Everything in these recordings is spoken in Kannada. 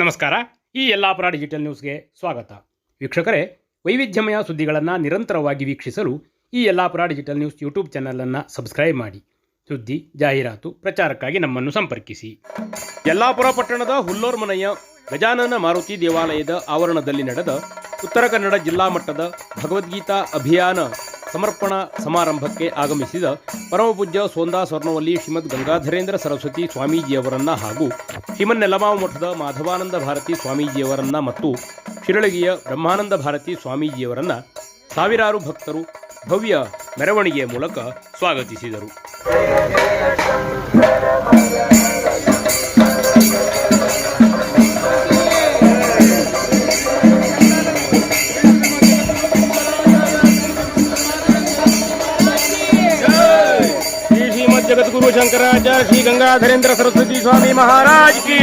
ನಮಸ್ಕಾರ. ಈ ಯಲ್ಲಾಪುರ ಡಿಜಿಟಲ್ ನ್ಯೂಸ್ಗೆ ಸ್ವಾಗತ. ವೀಕ್ಷಕರೇ, ವೈವಿಧ್ಯಮಯ ಸುದ್ದಿಗಳನ್ನು ನಿರಂತರವಾಗಿ ವೀಕ್ಷಿಸಲು ಈ ಯಲ್ಲಾಪುರ ಡಿಜಿಟಲ್ ನ್ಯೂಸ್ ಯೂಟ್ಯೂಬ್ ಚಾನಲನ್ನು ಸಬ್ಸ್ಕ್ರೈಬ್ ಮಾಡಿ. ಸುದ್ದಿ, ಜಾಹೀರಾತು, ಪ್ರಚಾರಕ್ಕಾಗಿ ನಮ್ಮನ್ನು ಸಂಪರ್ಕಿಸಿ. ಯಲ್ಲಾಪುರ ಪಟ್ಟಣದ ಹುಲ್ಲೋರ್ಮನೆಯ ಗಜಾನನ ಮಾರುತಿ ದೇವಾಲಯದ ಆವರಣದಲ್ಲಿ ನಡೆದ ಉತ್ತರ ಕನ್ನಡ ಜಿಲ್ಲಾ ಮಟ್ಟದ ಭಗವದ್ಗೀತಾ ಅಭಿಯಾನ ಸಮರ್ಪಣಾ ಸಮಾರಂಭಕ್ಕೆ ಆಗಮಿಸಿದ ಪರಮಪೂಜ್ಯ ಸೋಂದಾ ಸ್ವರ್ಣವಲ್ಲಿ ಶ್ರೀಮದ್ ಗಂಗಾಧರೇಂದ್ರ ಸರಸ್ವತಿ ಸ್ವಾಮೀಜಿಯವರನ್ನ ಹಾಗೂ ಹಿಮನೆಲಮಾವ ನೆಲಮಾವು ಮಠದ ಮಾಧವಾನಂದ ಭಾರತಿ ಸ್ವಾಮೀಜಿಯವರನ್ನ ಮತ್ತು ಶಿರಳಗಿಯ ಬ್ರಹ್ಮಾನಂದ ಭಾರತಿ ಸ್ವಾಮೀಜಿಯವರನ್ನ ಸಾವಿರಾರು ಭಕ್ತರು ಭವ್ಯ ಮೆರವಣಿಗೆಯ ಮೂಲಕ ಸ್ವಾಗತಿಸಿದರು. जय श्री गंगाधरेंद्र सरस्वती स्वामी महाराज की।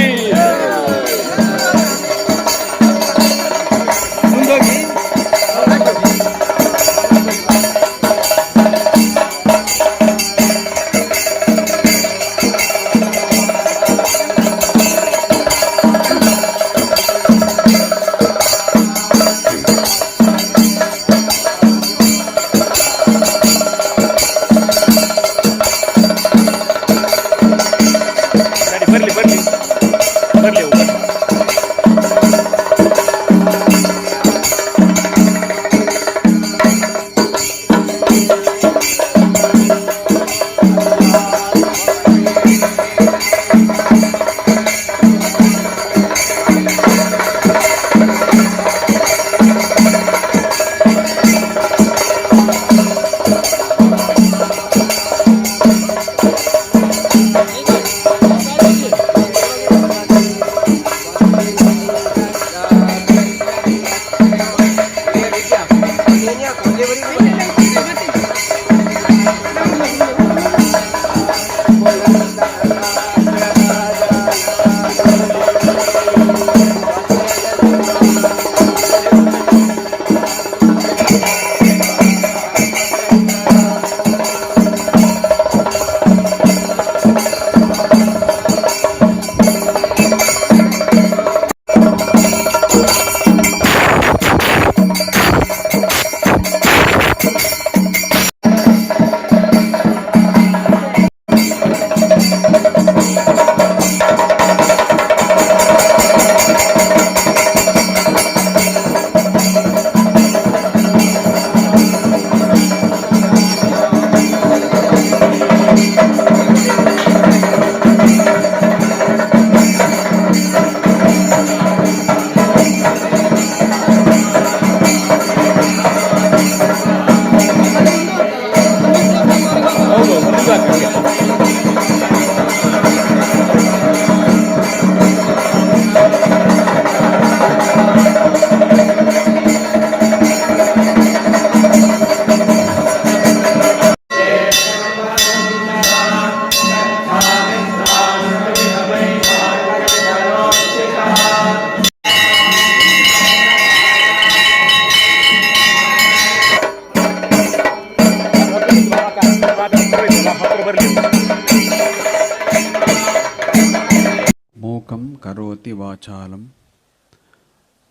चालं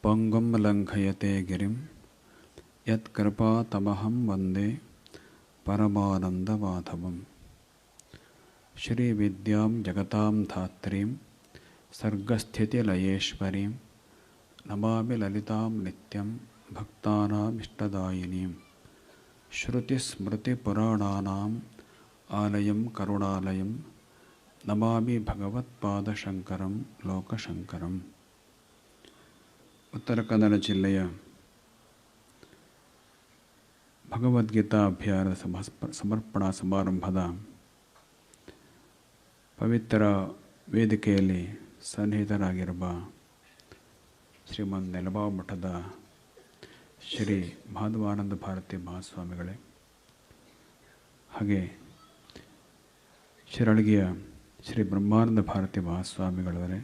पङ्गुं लङ्घयते गिरिं यत्कृपातमहं वंदे परमानन्दमाधवं श्रीविद्यां जगतां धात्रीं, सर्गस्थितिलयेश्वरीं, नमामि ललितां नित्यं भक्तानामिष्टदायिनीं। श्रुतिस्मृतिपुराणानाम् आलयं करुणालयं ನಮಾಮಿ ಭಗವತ್ಪಾದಶಂಕರಂ ಲೋಕಶಂಕರಂ ಉತ್ತರ ಕನ್ನಡ ಜಿಲ್ಲೆಯ ಭಗವದ್ಗೀತಾ ಅಭಿಯಾನ ಸಮರ್ಪ ಸಮರ್ಪಣಾ ಸಮಾರಂಭದ ಪವಿತ್ರ ವೇದಿಕೆಯಲ್ಲಿ ಸನ್ನಿಹಿತರಾಗಿರುವ ಶ್ರೀಮನ್ ನೆಲಬಾವ್ ಮಠದ ಶ್ರೀ ಮಾಧವಾನಂದ ಭಾರತಿ ಮಹಾಸ್ವಾಮಿಗಳೇ, ಹಾಗೆ ಶಿರಳಗಿಯ ಶ್ರೀ ಬ್ರಹ್ಮಾನಂದ ಭಾರತಿ ಮಹಾಸ್ವಾಮಿಗಳವರೇ,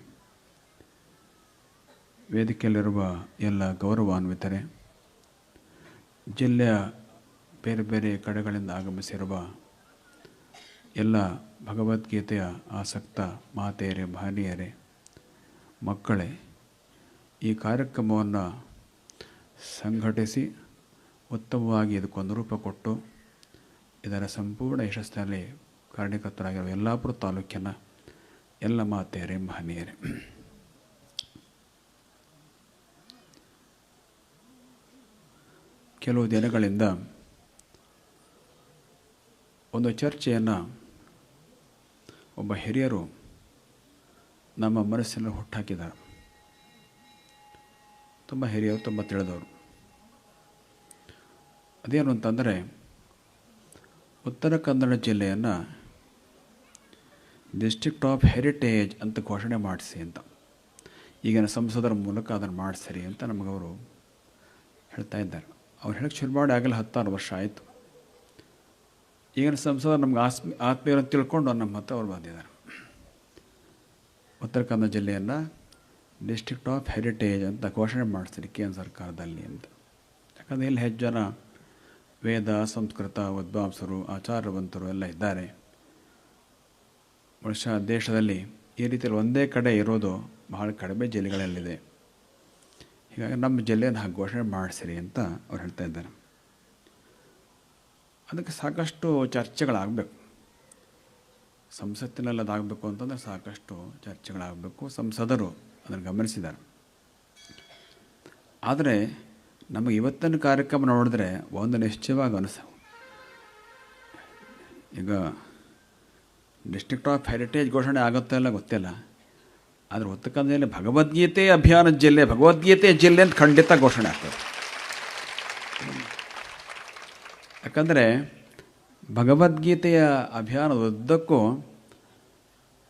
ವೇದಿಕೆಯಲ್ಲಿರುವ ಎಲ್ಲ ಗೌರವಾನ್ವಿತರೇ, ಜಿಲ್ಲೆಯ ಬೇರೆ ಬೇರೆ ಕಡೆಗಳಿಂದ ಆಗಮಿಸಿರುವ ಎಲ್ಲ ಭಗವದ್ಗೀತೆಯ ಆಸಕ್ತ ಮಾತೆಯರೇ, ಭಾನಿಯರೇ, ಮಕ್ಕಳೇ, ಈ ಕಾರ್ಯಕ್ರಮವನ್ನು ಸಂಘಟಿಸಿ ಉತ್ತಮವಾಗಿ ಇದಕ್ಕೊಂದು ರೂಪ ಕೊಟ್ಟು ಇದರ ಸಂಪೂರ್ಣ ಯಶಸ್ಸಿನಲ್ಲಿ ಕಾರಣೀಕರ್ತರಾಗಿರುವ ಯಲ್ಲಾಪುರ ತಾಲೂಕಿನ ಎಲ್ಲ ಮಾತೆಯರೇ ಮಹನೀಯರೇ. ಕೆಲವು ದಿನಗಳಿಂದ ಒಂದು ಚರ್ಚೆಯನ್ನು ಒಬ್ಬ ಹಿರಿಯರು ನಮ್ಮ ಮನಸ್ಸಿನಲ್ಲಿ ಹುಟ್ಟಾಕಿದ್ದಾರೆ. ತುಂಬ ಹಿರಿಯರು, ತುಂಬ ತಿಳಿದವರು. ಅದೇನು ಅಂತಂದರೆ, ಉತ್ತರ ಕನ್ನಡ ಜಿಲ್ಲೆಯನ್ನು ಡಿಸ್ಟ್ರಿಕ್ಟ್ ಆಫ್ ಹೆರಿಟೇಜ್ ಅಂತ ಘೋಷಣೆ ಮಾಡಿಸಿ ಅಂತ. ಈಗಿನ ಸಂಸದರ ಮೂಲಕ ಅದನ್ನು ಮಾಡಿಸಿರಿ ಅಂತ ನಮಗವರು ಹೇಳ್ತಾ ಇದ್ದಾರೆ. ಅವ್ರು ಹೇಳಕ್ಕೆ ಶುರು ಮಾಡಿ ಆಗಲ್ಲ ಹತ್ತಾರು ವರ್ಷ ಆಯಿತು. ಈಗಿನ ಸಂಸದ ನಮ್ಗೆ ಆತ್ಮೀ ಆತ್ಮೀಯರನ್ನು ತಿಳ್ಕೊಂಡು ನಮ್ಮ ಹತ್ರ ಅವ್ರು ಬಂದಿದ್ದಾರೆ. ಉತ್ತರ ಕನ್ನಡ ಜಿಲ್ಲೆಯನ್ನು ಡಿಸ್ಟ್ರಿಕ್ಟ್ ಆಫ್ ಹೆರಿಟೇಜ್ ಅಂತ ಘೋಷಣೆ ಮಾಡಿಸ್ತೀರಿ ಕೇಂದ್ರ ಸರ್ಕಾರದಲ್ಲಿ ಅಂತ. ಯಾಕಂದರೆ ಇಲ್ಲಿ ಹೆಚ್ಚು ಜನ ವೇದ, ಸಂಸ್ಕೃತ, ವಿದ್ವಾಂಸರು ಆಚಾರವಂತರು ಎಲ್ಲ ಇದ್ದಾರೆ. ಬಹುಶಃ ದೇಶದಲ್ಲಿ ಈ ರೀತಿಯಲ್ಲಿ ಒಂದೇ ಕಡೆ ಇರೋದು ಬಹಳ ಕಡಿಮೆ ಜಿಲ್ಲೆಗಳಲ್ಲಿದೆ. ಹೀಗಾಗಿ ನಮ್ಮ ಜಿಲ್ಲೆಯನ್ನು ಘೋಷಣೆ ಮಾಡಿಸಿರಿ ಅಂತ ಅವ್ರು ಹೇಳ್ತಾ ಇದ್ದಾರೆ. ಅದಕ್ಕೆ ಸಾಕಷ್ಟು ಚರ್ಚೆಗಳಾಗಬೇಕು. ಸಂಸತ್ತಿನಲ್ಲಿ ಅದಾಗಬೇಕು ಅಂತಂದರೆ ಸಾಕಷ್ಟು ಚರ್ಚೆಗಳಾಗಬೇಕು. ಸಂಸದರು ಅದನ್ನು ಗಮನಿಸಿದ್ದಾರೆ. ಆದರೆ ನಮಗೆ ಇವತ್ತಿನ ಕಾರ್ಯಕ್ರಮ ನೋಡಿದ್ರೆ ಒಂದು ನಿಶ್ಚಯವಾಗಿ ಅನಿಸ ಈಗ ಡಿಸ್ಟ್ರಿಕ್ಟ್ ಆಫ್ ಹೆರಿಟೇಜ್ ಘೋಷಣೆ ಆಗುತ್ತೋ ಇಲ್ಲ ಗೊತ್ತಿಲ್ಲ. ಆದರೆ ಉತ್ತರ ಭಗವದ್ಗೀತೆ ಅಭಿಯಾನ ಜಿಲ್ಲೆ, ಭಗವದ್ಗೀತೆ ಜಿಲ್ಲೆ ಅಂತ ಖಂಡಿತ ಘೋಷಣೆ ಆಗ್ತದೆ. ಯಾಕಂದರೆ ಭಗವದ್ಗೀತೆಯ ಅಭಿಯಾನದ ಉದ್ದಕ್ಕೂ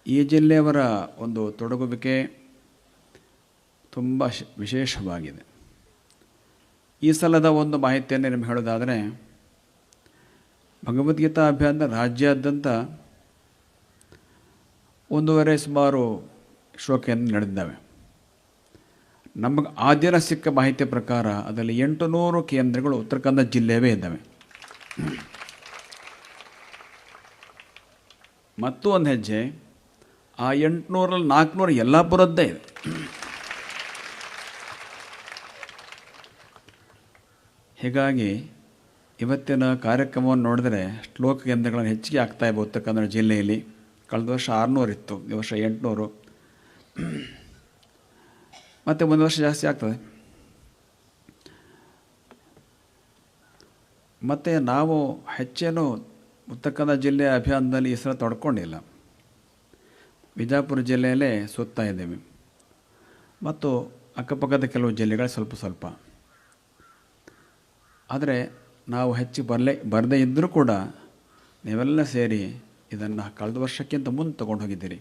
ಈ ಜಿಲ್ಲೆಯವರ ಒಂದು ತೊಡಗುವಿಕೆ ತುಂಬ ವಿಶೇಷವಾಗಿದೆ. ಈ ಸಲದ ಒಂದು ಮಾಹಿತಿಯನ್ನು ನಿಮ್ಗೆ ಹೇಳೋದಾದರೆ, ಭಗವದ್ಗೀತಾ ಅಭಿಯಾನ ರಾಜ್ಯಾದ್ಯಂತ ಒಂದೂವರೆ ಸುಮಾರು ಶ್ಲೋಕೆಯನ್ನು ನಡೆದಿದ್ದಾವೆ. ನಮಗೆ ಆ ದಿನ ಸಿಕ್ಕ ಮಾಹಿತಿ ಪ್ರಕಾರ ಅದರಲ್ಲಿ ಎಂಟು ನೂರು ಕೇಂದ್ರಗಳು ಉತ್ತರ ಕನ್ನಡ ಜಿಲ್ಲೆಯವೇ ಇದ್ದಾವೆ. ಮತ್ತು ಒಂದು ಹೆಜ್ಜೆ, ಆ ಎಂಟುನೂರಲ್ಲಿ ನಾಲ್ಕುನೂರು ಯಲ್ಲಾಪುರದ್ದೇ ಇದೆ. ಹೀಗಾಗಿ ಇವತ್ತಿನ ಕಾರ್ಯಕ್ರಮವನ್ನು ನೋಡಿದರೆ ಶ್ಲೋಕ ಕೇಂದ್ರಗಳನ್ನು ಹೆಚ್ಚಿಗೆ ಆಗ್ತಾ ಇವೆ ಉತ್ತರ ಕನ್ನಡ ಜಿಲ್ಲೆಯಲ್ಲಿ. ಕಳೆದ ವರ್ಷ ಆರುನೂರು ಇತ್ತು, ಈ ವರ್ಷ ಎಂಟುನೂರು. ಮತ್ತು ಒಂದು ವರ್ಷ ಜಾಸ್ತಿ ಆಗ್ತದೆ. ಮತ್ತು ನಾವು ಹೆಚ್ಚೇನು ಉತ್ತರ ಕನ್ನಡ ಜಿಲ್ಲೆಯ ಅಭಿಯಾನದಲ್ಲಿ ಈ ಸಲ ತೊಡ್ಕೊಂಡಿಲ್ಲ. ವಿಜಾಪುರ ಜಿಲ್ಲೆಯಲ್ಲೇ ಸುತ್ತಾ ಇದ್ದೀವಿ. ಮತ್ತು ಅಕ್ಕಪಕ್ಕದ ಕೆಲವು ಜಿಲ್ಲೆಗಳು ಸ್ವಲ್ಪ ಸ್ವಲ್ಪ. ಆದರೆ ನಾವು ಹೆಚ್ಚು ಬರಲೇ, ಬರದೇ ಇದ್ದರೂ ಕೂಡ ನೀವೆಲ್ಲ ಸೇರಿ ಇದನ್ನು ಕಳೆದ ವರ್ಷಕ್ಕಿಂತ ಮುಂದೆ ತಗೊಂಡು ಹೋಗಿದ್ದೀರಿ?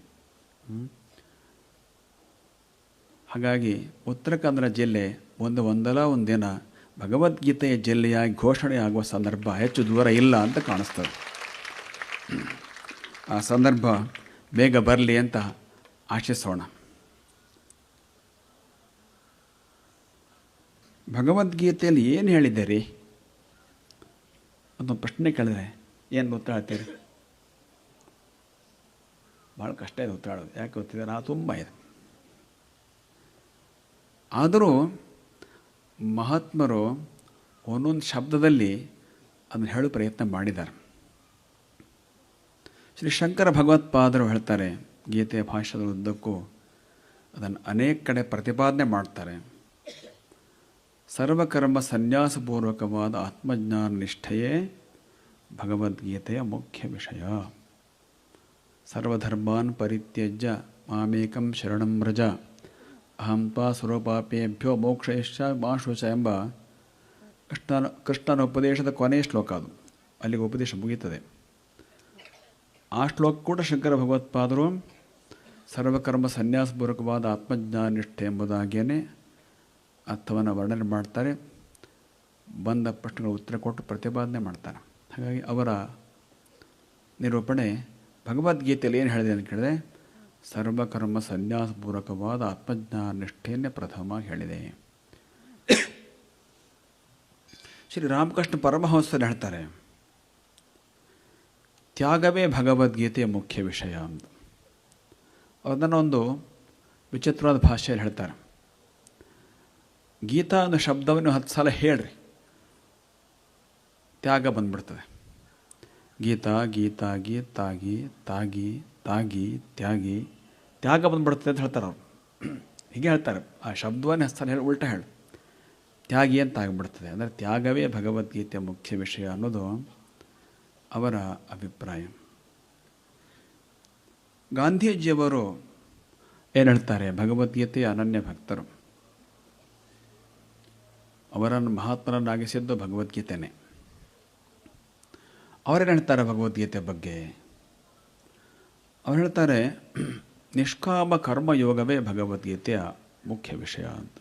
ಹಾಗಾಗಿ ಉತ್ತರ ಕನ್ನಡ ಜಿಲ್ಲೆ ಒಂದು ಒಂದಲ್ಲ ಒಂದು ದಿನ ಭಗವದ್ಗೀತೆಯ ಜಿಲ್ಲೆಯಾಗಿ ಘೋಷಣೆ ಆಗುವ ಸಂದರ್ಭ ಹೆಚ್ಚು ದೂರ ಇಲ್ಲ ಅಂತ ಕಾಣಿಸ್ತದೆ. ಆ ಸಂದರ್ಭ ಬೇಗ ಬರಲಿ ಅಂತ ಆಶಿಸೋಣ. ಭಗವದ್ಗೀತೆಯಲ್ಲಿ ಏನು ಹೇಳಿದ್ದೀರಿ? ಅದೊಂದು ಪ್ರಶ್ನೆ ಕೇಳಿದ್ರೆ ಏನು ಗೊತ್ತಾಗ್ತೀರಿ ಭಾಳ ಕಷ್ಟ ಇದೆ ಹೇಳೋದು ಯಾಕೆ ಗೊತ್ತಿದೆ? ನಾ ತುಂಬ ಇದೆ. ಆದರೂ ಮಹಾತ್ಮರು ಒಂದೊಂದು ಶಬ್ದದಲ್ಲಿ ಅದನ್ನು ಹೇಳೋ ಪ್ರಯತ್ನ ಮಾಡಿದ್ದಾರೆ. ಶ್ರೀ ಶಂಕರ ಭಗವತ್ಪಾದರು ಹೇಳ್ತಾರೆ, ಗೀತೆಯ ಭಾಷೆದ ಉದ್ದಕ್ಕೂ ಅದನ್ನು ಅನೇಕ ಕಡೆ ಪ್ರತಿಪಾದನೆ ಮಾಡ್ತಾರೆ. ಸರ್ವಕರ್ಮ ಸನ್ಯಾಸಪೂರ್ವಕವಾದ ಆತ್ಮಜ್ಞಾನ ನಿಷ್ಠೆಯೇ ಭಗವದ್ಗೀತೆಯ ಮುಖ್ಯ ವಿಷಯ. ಸರ್ವಧರ್ಮಾನ್ ಪರಿತ್ಯಜ್ಯ ಮಾಮೇಕಂ ಶರಣಂ ವ್ರಜ ಅಹಂ ತ್ವಾ ಸ್ವರೂಪಾಪೇಭ್ಯೋ ಮಾ ಮಾಶುಚ ಎಂಬ ಕೃಷ್ಣನ ಕೃಷ್ಣನ ಉಪದೇಶದ ಕೊನೆಯ ಶ್ಲೋಕ ಅದು. ಅಲ್ಲಿಗೆ ಉಪದೇಶ ಮುಗೀತದೆ ಆ ಶ್ಲೋಕ ಕೂಡ ಶಂಕರ ಭಗವತ್ಪಾದರು, ಸರ್ವಕರ್ಮ ಸನ್ಯಾಸಪೂರ್ವಕವಾದ ಆತ್ಮಜ್ಞಾನ ನಿಷ್ಠೆ ಎಂಬುದಾಗಿಯೇ ಅರ್ಥವನ್ನು ವರ್ಣನೆ ಮಾಡ್ತಾರೆ. ಬಂದ ಪ್ರಶ್ನೆಗಳ ಉತ್ತರ ಕೊಟ್ಟು ಪ್ರತಿಪಾದನೆ ಮಾಡ್ತಾರೆ ಹಾಗಾಗಿ ಅವರ ನಿರೂಪಣೆ ಭಗವದ್ಗೀತೆಯಲ್ಲಿ ಏನು ಹೇಳಿದೆ ಅಂತ ಕೇಳಿದೆ ಸರ್ವಕರ್ಮ ಸನ್ಯಾಸಪೂರ್ವಕವಾದ ಆತ್ಮಜ್ಞಾನ ನಿಷ್ಠೆಯನ್ನೇ ಪ್ರಥಮ ಹೇಳಿದೆ. ಶ್ರೀ ರಾಮಕೃಷ್ಣ ಪರಮಹಂಸರು ಹೇಳ್ತಾರೆ, ತ್ಯಾಗವೇ ಭಗವದ್ಗೀತೆಯ ಮುಖ್ಯ ವಿಷಯ ಅಂತ. ಅದನ್ನು ಒಂದು ವಿಚಿತ್ರವಾದ ಭಾಷೆಯಲ್ಲಿ ಹೇಳ್ತಾರೆ. ಗೀತಾ ಅನ್ನೋ ಶಬ್ದವನ್ನು ಹತ್ತು ಸಲ ಹೇಳ್ರಿ, ತ್ಯಾಗ ಬಂದ್ಬಿಡ್ತದೆ. ಗೀತಾ ಗೀತಾ ಗೀತಾಗಿ ತಾಗಿ ತಾಗಿ ತಾಗಿ ತ್ಯಾಗಿ ತ್ಯಾಗ ಬಂದ್ಬಿಡ್ತದೆ ಅಂತ ಹೇಳ್ತಾರೆ ಅವರು. ಹೀಗೆ ಹೇಳ್ತಾರೆ. ಆ ಶಬ್ದವನ್ನೇ ಹೆಸರು ಹೇಳಿ ಉಲ್ಟಾ ಹೇಳು. ತ್ಯಾಗಿ ಅಂತ ಆಗಿಬಿಡ್ತದೆ. ಅಂದರೆ ತ್ಯಾಗವೇ ಭಗವದ್ಗೀತೆಯ ಮುಖ್ಯ ವಿಷಯ ಅನ್ನೋದು ಅವರ ಅಭಿಪ್ರಾಯ. ಗಾಂಧೀಜಿಯವರು ಏನು ಹೇಳ್ತಾರೆ? ಭಗವದ್ಗೀತೆಯ ಅನನ್ಯ ಭಕ್ತರು. ಅವರನ್ನು ಮಹಾತ್ಮರನ್ನಾಗಿಸಿದ್ದು ಭಗವದ್ಗೀತೆನೇ. ಅವರೇನು ಹೇಳ್ತಾರೆ ಭಗವದ್ಗೀತೆ ಬಗ್ಗೆ? ಅವ್ರು ಹೇಳ್ತಾರೆ, ನಿಷ್ಕಾಮ ಕರ್ಮಯೋಗವೇ ಭಗವದ್ಗೀತೆಯ ಮುಖ್ಯ ವಿಷಯ ಅಂತ.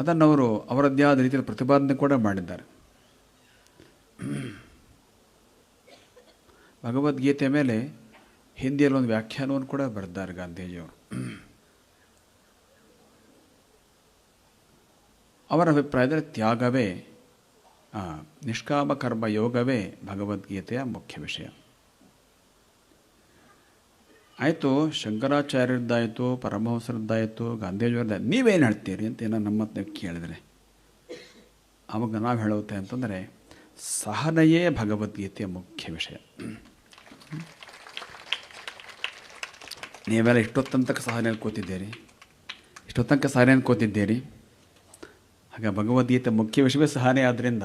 ಅದನ್ನು ಅವರು ಅವರದ್ದೇ ಆದ ರೀತಿಯಲ್ಲಿ ಪ್ರತಿಪಾದನೆ ಕೂಡ ಮಾಡಿದ್ದಾರೆ. ಭಗವದ್ಗೀತೆ ಮೇಲೆ ಹಿಂದಿಯಲ್ಲಿ ಒಂದು ವ್ಯಾಖ್ಯಾನವನ್ನು ಕೂಡ ಬರೆದಿದ್ದಾರೆ ಗಾಂಧೀಜಿಯವರು. ಅವರ ಅಭಿಪ್ರಾಯದಲ್ಲಿ ತ್ಯಾಗವೇ ಆ, ನಿಷ್ಕಾಮ ಕರ್ಮ ಯೋಗವೇ ಭಗವದ್ಗೀತೆಯ ಮುಖ್ಯ ವಿಷಯ. ಆಯಿತು ಶಂಕರಾಚಾರ್ಯರದ್ದಾಯಿತು ಪರಮಹಂಸರದ್ದಾಯಿತು ಗಾಂಧೀಜಿಯವ್ರದ್ದು ನೀವೇನು ಹೇಳ್ತೀರಿ ಅಂತ ಏನೋ ನಮ್ಮ ಹತ್ರ ಕೇಳಿದರೆ. ಅವಾಗ ನಾವು ಹೇಳುತ್ತೆ ಅಂತಂದರೆ ಸಹನೆಯೇ ಭಗವದ್ಗೀತೆಯ ಮುಖ್ಯ ವಿಷಯ. ನೀವೆಲ್ಲ ಇಷ್ಟೊತ್ತಂತಕ ಸಹನೆಯಲ್ಲಿ ಕೂತಿದ್ದೀರಿ? ಇಷ್ಟೊತ್ತಂಕ ಸಹನೆಯಲ್ಲಿ ಕೂತಿದ್ದೀರಿ? ಹಾಗೆ ಭಗವದ್ಗೀತೆ ಮುಖ್ಯ ವಿಷಯವೇ ಸಹನೆ ಆದ್ದರಿಂದ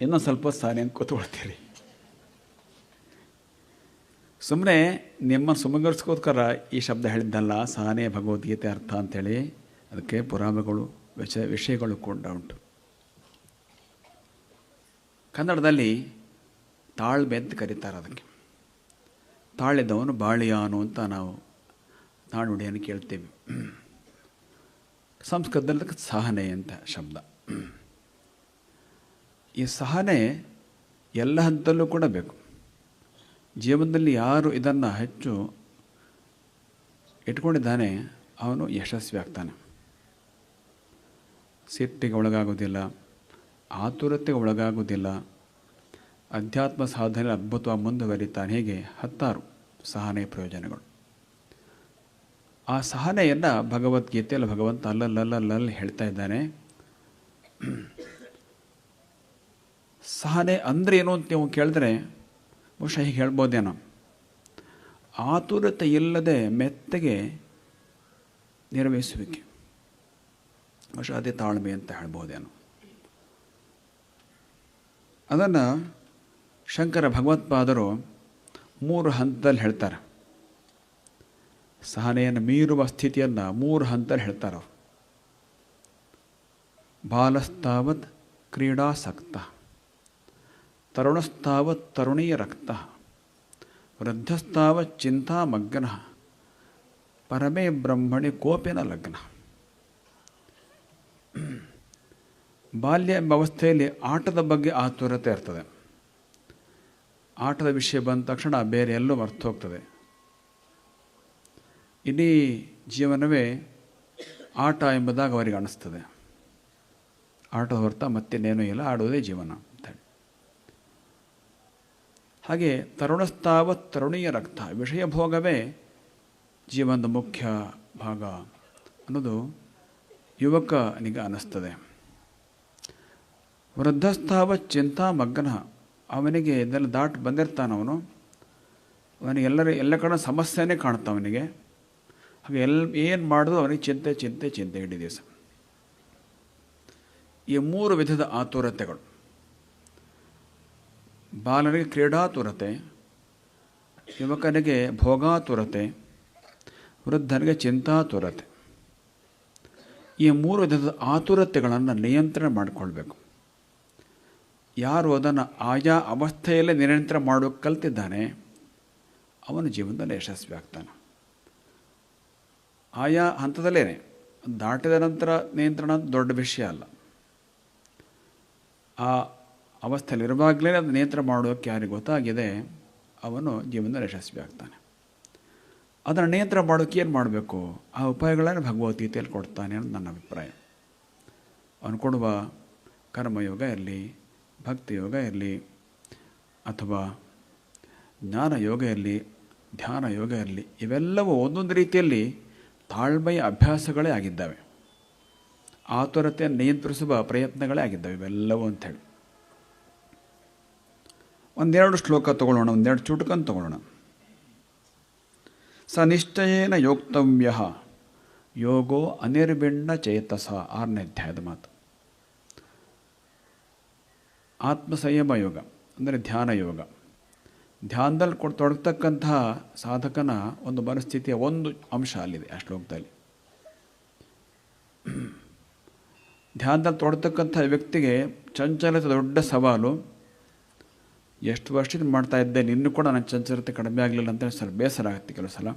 ಇನ್ನೊಂದು ಸ್ವಲ್ಪ ಸಹನೆಯನ್ನು ಕೂತ್ಕೊಳ್ತೀರಿ. ಸುಮ್ಮನೆ ನಿಮ್ಮ ಸುಮಗರಿಸ್ಕೋಸ್ಕರ ಈ ಶಬ್ದ ಹೇಳಿದ್ದಲ್ಲ, ಸಹನೆ ಭಗವದ್ಗೀತೆ ಅರ್ಥ ಅಂಥೇಳಿ ಅದಕ್ಕೆ ಪುರಾಣಗಳು ವಿಷ, ವಿಷಯಗಳು ಕೂಡ ಉಂಟು. ಕನ್ನಡದಲ್ಲಿ ತಾಳ್ಮೆ ಅಂತ ಕರೀತಾರೆ ಅದಕ್ಕೆ. ತಾಳಿದವನು ಬಾಳಿಯಾನು ಅಂತ ನಾವು ನಾಣ್ಣುಡಿಯನ್ನು ಕೇಳ್ತೀವಿ. ಸಂಸ್ಕೃತದಲ್ಲಿ ಸಹನೆ ಅಂತ ಶಬ್ದ. ಈ ಸಹನೆ ಎಲ್ಲ ಹಂತದಲ್ಲೂ ಕೂಡ ಬೇಕು. ಜೀವನದಲ್ಲಿ ಯಾರು ಇದನ್ನು ಹೆಚ್ಚು ಇಟ್ಕೊಂಡಿದ್ದಾನೆ, ಅವನು ಯಶಸ್ವಿ ಆಗ್ತಾನೆ. ಸಿಟ್ಟಿಗೆ ಒಳಗಾಗೋದಿಲ್ಲ ಆತುರತೆಗೆ ಒಳಗಾಗೋದಿಲ್ಲ ಅಧ್ಯಾತ್ಮ ಸಾಧನೆ ಅದ್ಭುತವಾಗಿ ಮುಂದುವರಿತಾನೆ. ಹೀಗೆ ಹತ್ತಾರು ಸಹನೆ ಪ್ರಯೋಜನಗಳು. ಆ ಸಹನೆಯನ್ನು ಭಗವದ್ಗೀತೆಯಲ್ಲಿ ಭಗವಂತ ಅಲ್ಲಲ್ಲಲ್ಲಲ್ಲಿ ಹೇಳ್ತಾ ಇದ್ದಾನೆ. ಸಹನೆ ಅಂದರೆ ಏನು ಅಂತ ನೀವು ಕೇಳಿದ್ರೆ ಬಹುಶಃ ಹೀಗೆ ಹೇಳ್ಬೋದೇನೋ. ಆತುರತೆ ಇಲ್ಲದೆ ಮೆತ್ತಗೆ ನಿರ್ವಹಿಸುವಿಕೆ. ಬಹುಶಃ ಅದೇ ತಾಳ್ಮೆ ಅಂತ ಹೇಳ್ಬೋದೇನೋ. ಅದನ್ನು ಶಂಕರ ಭಗವತ್ಪಾದರು ಮೂರು ಹಂತದಲ್ಲಿ ಹೇಳ್ತಾರೆ. ಸಹನೆಯನ್ನು ಮೀರುವ ಸ್ಥಿತಿಯನ್ನು ಮೂರು ಹಂತ ಹೇಳ್ತಾರೆ ಅವರು. ಬಾಲಸ್ತಾವತ್ ಕ್ರೀಡಾಸಕ್ತ, ತರುಣಸ್ತಾವತ್ ತರುಣೀಯ ರಕ್ತ, ವೃದ್ಧಸ್ತಾವತ್ ಚಿಂತಾಮಗ್ನ, ಪರಮೇ ಬ್ರಹ್ಮಣಿ ಕೋಪಿನ ಲಗ್ನ. ಬಾಲ್ಯ ಎಂಬ ಅವಸ್ಥೆಯಲ್ಲಿ ಆಟದ ಬಗ್ಗೆ ಆತುರತೆ ಇರ್ತದೆ. ಆಟದ ವಿಷಯ ಬಂದ ತಕ್ಷಣ ಬೇರೆ ಎಲ್ಲೂ ಮರ್ತು ಹೋಗ್ತದೆ. ಇಡೀ ಜೀವನವೇ ಆಟ ಎಂಬುದಾಗಿ ಅವರಿಗೆ ಅನಿಸ್ತದೆ. ಆಟ ಹೊರತ ಮತ್ತಿನ್ನೇನೂ ಇಲ್ಲ, ಆಡುವುದೇ ಜೀವನ ಅಂತೇಳಿ ಹಾಗೆ ತರುಣಸ್ತಾವ ತರುಣೀಯ ರಕ್ತ, ವಿಷಯ ಭೋಗವೇ ಜೀವನದ ಮುಖ್ಯ ಭಾಗ ಅನ್ನೋದು ಯುವಕನಿಗೆ ಅನ್ನಿಸ್ತದೆ ಚಿಂತಾ ಮಗ್ನ, ಅವನಿಗೆ ಇದೆಲ್ಲ ದಾಟ್ ಬಂದಿರ್ತಾನವನು. ಅವನಿಗೆ ಎಲ್ಲರ ಎಲ್ಲ ಕಡೆ ಸಮಸ್ಯೆನೇ ಕಾಣುತ್ತೆ ಅವನಿಗೆ. ಹಾಗೆ ಎಲ್ ಏನು ಮಾಡಿದ್ರು ಅವನಿಗೆ ಚಿಂತೆ ಚಿಂತೆ ಚಿಂತೆ ಇಡೀ ದಿವಸ. ಈ ಮೂರು ವಿಧದ ಆತುರತೆಗಳು. ಬಾಲನಿಗೆ ಕ್ರೀಡಾತುರತೆ, ಯುವಕನಿಗೆ ಭೋಗಾತುರತೆ, ವೃದ್ಧನಿಗೆ ಚಿಂತಾತುರತೆ. ಈ ಮೂರು ವಿಧದ ಆತುರತೆಗಳನ್ನು ನಿಯಂತ್ರಣ ಮಾಡಿಕೊಳ್ಬೇಕು. ಯಾರು ಅದನ್ನು ಆಯಾ ಅವಸ್ಥೆಯಲ್ಲೇ ನಿಯಂತ್ರಣ ಮಾಡೋಕ್ಕೆ ಕಲ್ತಿದ್ದಾನೆ, ಅವನ ಜೀವನದಲ್ಲಿ ಯಶಸ್ವಿ ಆಗ್ತಾನೆ ಆಯಾ ಹಂತದಲ್ಲೇ ದಾಟಿದ ನಂತರ ನಿಯಂತ್ರಣ ದೊಡ್ಡ ವಿಷಯ ಅಲ್ಲ. ಆ ಅವಸ್ಥೆಯಲ್ಲಿರುವಾಗಲೇ ಅದು ನಿಯಂತ್ರಣ ಮಾಡೋಕ್ಕೆ ಯಾರಿಗೆ ಗೊತ್ತಾಗಿದೆ, ಅವನು ಜೀವನದಲ್ಲಿ ಯಶಸ್ವಿ ಆಗ್ತಾನೆ. ಅದನ್ನು ನಿಯಂತ್ರಣ ಮಾಡೋಕ್ಕೆ ಏನು ಮಾಡಬೇಕು? ಆ ಉಪಾಯಗಳನ್ನು ಭಗವದ್ಗೀತೆಯಲ್ಲಿ ಕೊಡ್ತಾನೆ ಅನ್ನೋದು ನನ್ನ ಅಭಿಪ್ರಾಯ. ಅವನು ಕೊಡುವ ಕರ್ಮಯೋಗ ಇರಲಿ ಭಕ್ತಿಯೋಗ ಇರಲಿ, ಅಥವಾ ಜ್ಞಾನ ಯೋಗ ಇರಲಿ, ಧ್ಯಾನ ಯೋಗ ಇರಲಿ, ಇವೆಲ್ಲವೂ ಒಂದೊಂದು ರೀತಿಯಲ್ಲಿ ತಾಳ್ಮೆಯ ಅಭ್ಯಾಸಗಳೇ ಆಗಿದ್ದಾವೆ. ಆತುರತೆಯನ್ನು ನಿಯಂತ್ರಿಸುವ ಪ್ರಯತ್ನಗಳೇ ಆಗಿದ್ದಾವೆ ಇವೆಲ್ಲವೂ ಅಂಥೇಳಿ. ಒಂದೆರಡು ಶ್ಲೋಕ ತಗೊಳ್ಳೋಣ, ಒಂದೆರಡು ಚುಟುಕನ್ನು ತಗೊಳ್ಳೋಣ. ಸ ನಿಶ್ಚಯೇನ ಯೋಕ್ತವ್ಯ, ಯೋಗೋ ಅನಿರ್ಬಿಣ್ಣ ಚೇತಸ, ಆರನೇ ಅಧ್ಯಾಯದ ಮಾತು. ಆತ್ಮಸಂಯಮ ಯೋಗ, ಅಂದರೆ ಧ್ಯಾನ ಯೋಗ. ಧ್ಯಾನದಲ್ಲಿ ಕೊಡ್, ತೊಡಗ್ತಕ್ಕಂತಹ ಸಾಧಕನ ಒಂದು ಮನಸ್ಥಿತಿಯ ಒಂದು ಅಂಶ ಅಲ್ಲಿದೆ ಆ ಶ್ಲೋಕದಲ್ಲಿ. ಧ್ಯಾನದಲ್ಲಿ ತೊಡತಕ್ಕಂಥ ವ್ಯಕ್ತಿಗೆ ಚಂಚಲತೆ ದೊಡ್ಡ ಸವಾಲು, ಎಷ್ಟು ವರ್ಷದಿಂದ ಮಾಡ್ತಾ ಇದ್ದೇನೆ ಇನ್ನೂ ಕೂಡ ನನ್ನ ಚಂಚಲತೆ ಕಡಿಮೆ ಆಗಲಿಲ್ಲ ಅಂತ ಸ್ವಲ್ಪ ಬೇಸರ ಆಗುತ್ತೆ ಕೆಲವು ಸಲ.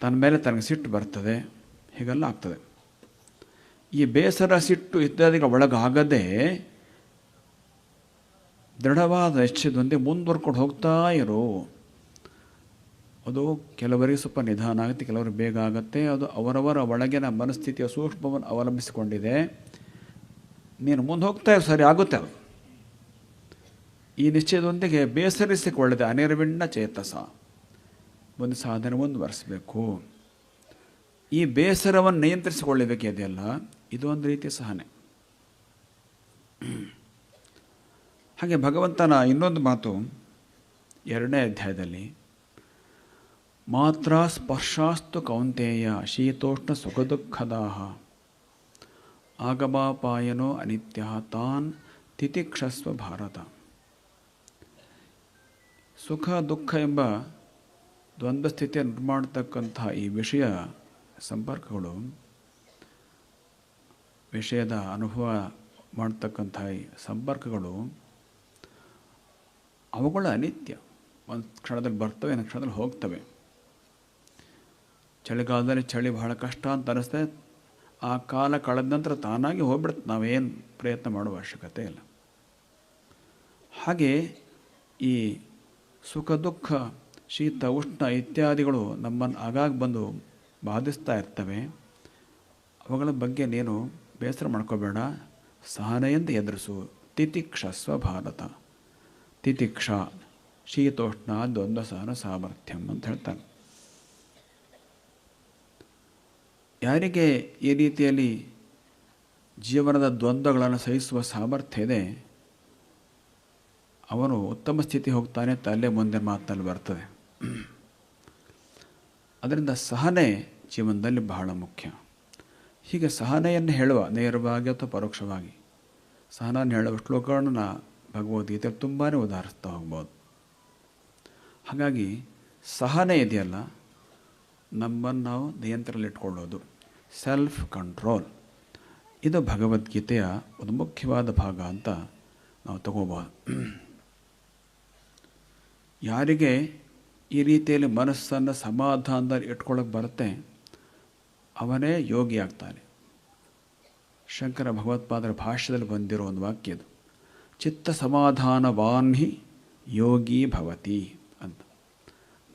ತನ್ನ ಮೇಲೆ ತನಗೆ ಸಿಟ್ಟು ಬರ್ತದೆ, ಹೀಗೆಲ್ಲ ಆಗ್ತದೆ. ಈ ಬೇಸರ ಸಿಟ್ಟು ಇತ್ಯಾದಿಗಳ ಒಳಗಾಗದೆ ದೃಢವಾದ ನಿಶ್ಚಯದೊಂದಿಗೆ ಮುಂದುವರ್ಕೊಂಡು ಹೋಗ್ತಾ ಇರು. ಅದು ಕೆಲವರಿಗೆ ಸ್ವಲ್ಪ ನಿಧಾನ ಆಗುತ್ತೆ ಕೆಲವರಿಗೆ ಬೇಗ ಆಗುತ್ತೆ. ಅದು ಅವರವರ ಒಳಗಿನ ಮನಸ್ಥಿತಿಯ ಸೂಕ್ಷ್ಮವನ್ನು ಅವಲಂಬಿಸಿಕೊಂಡಿದೆ. ನೀನು ಮುಂದೆ ಹೋಗ್ತಾ ಇರು, ಸರಿ ಆಗುತ್ತೆ ಅದು. ಈ ನಿಶ್ಚಯದೊಂದಿಗೆ ಬೇಸರಿಸಿಕೊಳ್ಳದೆ ಅನಿರ್ವಿಣ್ಣ ಚೇತಸ ಒಂದು ಸಾಧನೆ ಮುಂದುವರಿಸಬೇಕು. ಈ ಬೇಸರವನ್ನು ನಿಯಂತ್ರಿಸಿಕೊಳ್ಳಬೇಕಿದೆಯಲ್ಲ ಇದು ಒಂದು ರೀತಿಯ ಸಹನೆ. ಹಾಗೆ ಭಗವಂತನ ಇನ್ನೊಂದು ಮಾತು ಎರಡನೇ ಅಧ್ಯಾಯದಲ್ಲಿ, ಮಾತ್ರ ಸ್ಪರ್ಶಾಸ್ತು ಕೌಂತೆಯ ಶೀತೋಷ್ಣ ಸುಖ ದುಃಖದಾಹ ಆಗಮಾಪಾಯನೋ ಅನಿತ್ಯ ತಾನ್ ತಿತಿಕ್ಷಸ್ವ ಭಾರತ. ಸುಖ, ದುಃಖ ಎಂಬ ದ್ವಂದ್ವ ಸ್ಥಿತಿಯನ್ನು ಮಾಡ್ತಕ್ಕಂತಹ ಈ ವಿಷಯ ಸಂಪರ್ಕಗಳು, ವಿಷಯದ ಅನುಭವ ಮಾಡ್ತಕ್ಕಂಥ ಈ ಸಂಪರ್ಕಗಳು ಅವುಗಳು ಅನಿತ್ಯ. ಒಂದು ಕ್ಷಣದಲ್ಲಿ ಬರ್ತವೆ ಒಂದು ಕ್ಷಣದಲ್ಲಿ ಹೋಗ್ತವೆ. ಚಳಿಗಾಲದಲ್ಲಿ ಚಳಿ ಬಹಳ ಕಷ್ಟ ಅಂತ ಅನಿಸ್ತದೆ. ಆ ಕಾಲ ಕಳೆದ ನಂತರ ತಾನಾಗಿ ಹೋಗ್ಬಿಡುತ್ತೆ. ನಾವೇನು ಪ್ರಯತ್ನ ಮಾಡುವ ಅವಶ್ಯಕತೆ ಇಲ್ಲ. ಹಾಗೆ ಈ ಸುಖ, ದುಃಖ, ಶೀತ, ಉಷ್ಣ ಇತ್ಯಾದಿಗಳು ನಮ್ಮನ್ನು ಆಗಾಗ ಬಂದು ಬಾಧಿಸ್ತಾ ಇರ್ತವೆ. ಅವುಗಳ ಬಗ್ಗೆ ನೀನು ಬೇಸರ ಮಾಡ್ಕೋಬೇಡ. ಸಹನೆಯಿಂದ ಎದುರಿಸು. ತಿತಿಕ್ಷಸ್ವ ಭಾರತ ತಿತಿಕ್ಷ ಶೀತೋಷ್ಣ ದ್ವಂದ್ವ ಸಹನ ಸಾಮರ್ಥ್ಯಂ ಅಂತ ಹೇಳ್ತಾನೆ ಯಾರಿಗೆ ಈ ರೀತಿಯಲ್ಲಿ ಜೀವನದ ದ್ವಂದ್ವಗಳನ್ನು ಸಹಿಸುವ ಸಾಮರ್ಥ್ಯ ಇದೆ, ಅವನು ಉತ್ತಮ ಸ್ಥಿತಿ ಹೋಗ್ತಾನೆ ತಲೆ ಮುಂದೆ ಮಾತಲ್ಲಿ ಬರ್ತದೆ. ಅದರಿಂದ ಸಹನೆ ಜೀವನದಲ್ಲಿ ಬಹಳ ಮುಖ್ಯ. ಹೀಗೆ ಸಹನೆಯನ್ನು ಹೇಳುವ ನೇರವಾಗಿ ಅಥವಾ ಪರೋಕ್ಷವಾಗಿ ಸಹನೆಯನ್ನು ಹೇಳುವ ಶ್ಲೋಕಗಳನ್ನು ಭಗವದ್ಗೀತೆಯಲ್ಲಿ ತುಂಬಾ ಉದಾಹರಿಸ್ತಾ ಹೋಗ್ಬೋದು. ಹಾಗಾಗಿ ಸಹನೆ ಇದೆಯಲ್ಲ, ನಮ್ಮನ್ನು ನಾವು ನಿಯಂತ್ರಣದಲ್ಲಿಟ್ಕೊಳ್ಳೋದು ಸೆಲ್ಫ್ ಕಂಟ್ರೋಲ್ ಇದು ಭಗವದ್ಗೀತೆಯ ಒಂದು ಮುಖ್ಯವಾದ ಭಾಗ ಅಂತ ನಾವು ತಗೋಬೋದು ಯಾರಿಗೆ ಈ ರೀತಿಯಲ್ಲಿ ಮನಸ್ಸನ್ನು ಸಮಾಧಾನದಲ್ಲಿ ಇಟ್ಕೊಳ್ಳೋಕೆ ಬರುತ್ತೆ, ಅವನೇ ಯೋಗಿ ಆಗ್ತಾನೆ ಶಂಕರ ಭಗವತ್ಪಾದರ ಭಾಷ್ಯದಲ್ಲಿ ಬಂದಿರೋ ಒಂದು ವಾಕ್ಯ ಇದು. ಚಿತ್ತ ಸಮಾಧಾನವಾನ್ಹಿ ಯೋಗಿ ಭವತಿ ಅಂತ.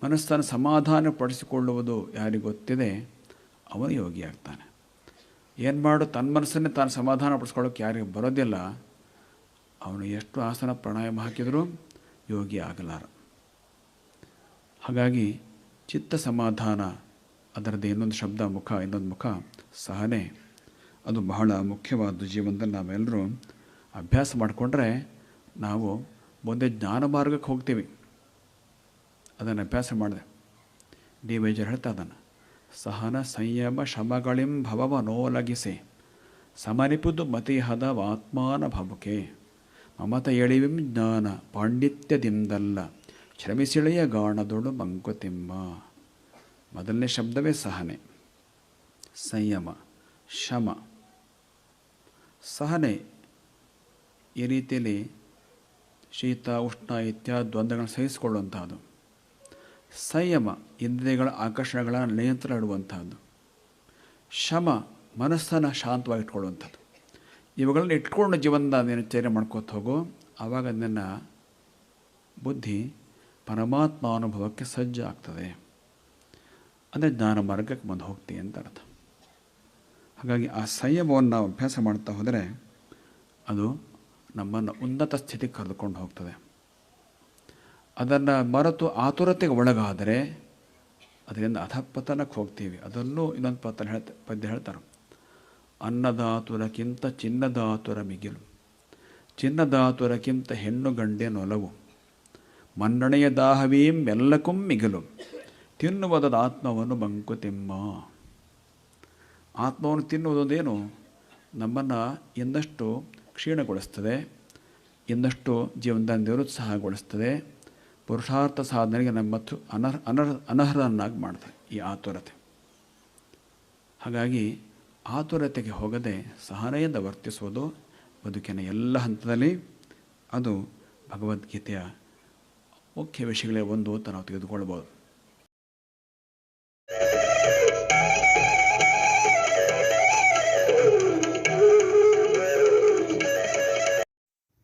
ಮನಸ್ಸನ್ನು ಸಮಾಧಾನಪಡಿಸಿಕೊಳ್ಳುವುದು ಯಾರಿಗೆ ಗೊತ್ತಿದೆ? ಅವನು ಯೋಗಿ ಆಗ್ತಾನೆ. ಏನು ಮಾಡು ತನ್ನ ಮನಸ್ಸನ್ನೇ ತಾನು ಸಮಾಧಾನ ಪಡಿಸ್ಕೊಳ್ಳೋಕೆ ಯಾರಿಗೆ ಬರೋದಿಲ್ಲ. ಅವನು ಎಷ್ಟು ಆಸನ ಪ್ರಾಣಾಯಾಮ ಹಾಕಿದರೂ ಯೋಗಿ ಆಗಲಾರ. ಹಾಗಾಗಿ ಚಿತ್ತ ಸಮಾಧಾನ ಅದರದ್ದು ಇನ್ನೊಂದು ಶಬ್ದ, ಮುಖ, ಇನ್ನೊಂದು ಮುಖ ಸಹನೆ. ಅದು ಬಹಳ ಮುಖ್ಯವಾದ ಜೀವನದಲ್ಲಿ ನಾವೆಲ್ಲರೂ ಅಭ್ಯಾಸ ಮಾಡಿಕೊಂಡ್ರೆ ನಾವು ಮುಂದೆ ಜ್ಞಾನ ಮಾರ್ಗಕ್ಕೆ ಹೋಗ್ತೀವಿ. ಅದನ್ನು ಅಭ್ಯಾಸ ಮಾಡಿದೆ. ಡಿ ವೈಜರ್ ಹೇಳ್ತಾ ಅದನ್ನು ಸಹನ ಸಂಯಮ ಶಮಗಳಿಂ ಭವವ ನೋಲಗಿಸಿ ಸಮನಿಪುದು ಮತಿಹದ ಆತ್ಮಾನ ಭವುಕೆ ಮಮತ ಎಳಿವಿಂ ಜ್ಞಾನ ಪಾಂಡಿತ್ಯದಿಂದಲ್ಲ, ಶ್ರಮಿಸಿಳೆಯ ಗಾಣದೊಳು ಮಂಕುತಿಮ್ಮ. ಮೊದಲನೇ ಶಬ್ದವೇ ಸಹನೆ. ಸಂಯಮ, ಶಮ. ಸಹನೆ ಈ ರೀತಿಯಲ್ಲಿ ಶೀತ ಉಷ್ಣ ಇತ್ಯಾದಿ ದ್ವಂದ್ವಗಳನ್ನು ಸಹಿಸಿಕೊಳ್ಳುವಂತಹದ್ದು. ಸಂಯಮ, ಇಂದ್ರಿಯಗಳ ಆಕರ್ಷಣೆಗಳ ನಿಯಂತ್ರಣ ಇಡುವಂತಹದ್ದು. ಶಮ, ಮನಸ್ಸನ್ನು ಶಾಂತವಾಗಿಟ್ಕೊಳ್ಳುವಂಥದ್ದು ಇವುಗಳನ್ನು ಇಟ್ಕೊಂಡು ಜೀವನದ ದಿನಚರ್ಯ ಮಾಡ್ಕೋತ ಹೋಗೋ. ಆವಾಗ ನನ್ನ ಬುದ್ಧಿ ಪರಮಾತ್ಮ ಅನುಭವಕ್ಕೆ ಸಜ್ಜ ಆಗ್ತದೆ. ಅಂದರೆ ಜ್ಞಾನ ಮಾರ್ಗಕ್ಕೆ ಬಂದು ಹೋಗ್ತೀವಿ ಅಂತ ಅರ್ಥ. ಹಾಗಾಗಿ ಆ ಸಂಯಮವನ್ನು ನಾವು ಅಭ್ಯಾಸ ಮಾಡ್ತಾ ಹೋದರೆ ಅದು ನಮ್ಮನ್ನು ಉನ್ನತ ಸ್ಥಿತಿಗೆ ಕರೆದುಕೊಂಡು ಹೋಗ್ತದೆ. ಅದನ್ನು ಮರೆತು ಆತುರತೆಗೆ ಒಳಗಾದರೆ ಅದರಿಂದ ಅಧಪತನಕ್ಕೆ ಹೋಗ್ತೀವಿ. ಅದನ್ನು ಇನ್ನೊಂದು ಪತನ ಹೇಳ್ತ, ಪದ್ಯ ಹೇಳ್ತಾರೆ ಅನ್ನದಾತುರಕ್ಕಿಂತ ಚಿನ್ನದಾತುರ ಮಿಗಿಲು. ಚಿನ್ನದಾತುರಕ್ಕಿಂತ ಹೆಣ್ಣು ಗಂಡೇನೊಲವು ಮನ್ನಣೆಯ ದಾಹವೀಂ ಎಲ್ಲಕ್ಕೂ ಮಿಗಿಲು. ತಿನ್ನುವುದದ ಆತ್ಮವನ್ನು ಬಂಕುತಿಮ್ಮ. ಆತ್ಮವನ್ನು ತಿನ್ನುವುದೊಂದೇನು ನಮ್ಮನ್ನು ಇನ್ನಷ್ಟು ಕ್ಷೀಣಗೊಳಿಸ್ತದೆ, ಇನ್ನಷ್ಟು ಜೀವನದ ನಿರುತ್ಸಾಹಗೊಳಿಸ್ತದೆ, ಪುರುಷಾರ್ಥ ಸಾಧನೆಗೆ ನಮ್ಮ ಅನರ್ ಅನರ್ಹ ಅನರ್ಹ, ಅನರ್ಹರನ್ನಾಗಿ ಮಾಡ್ತದೆ ಈ ಆತುರತೆ. ಹಾಗಾಗಿ ಆತುರತೆಗೆ ಹೋಗದೆ ಸಹನೆಯಿಂದ ವರ್ತಿಸುವುದು ಬದುಕಿನ ಎಲ್ಲ ಹಂತದಲ್ಲಿ ಅದು ಭಗವದ್ಗೀತೆಯ ಮುಖ್ಯ ವಿಷಯಗಳೇ ಒಂದು ಅಂತ ನಾವು ತೆಗೆದುಕೊಳ್ಬೋದು.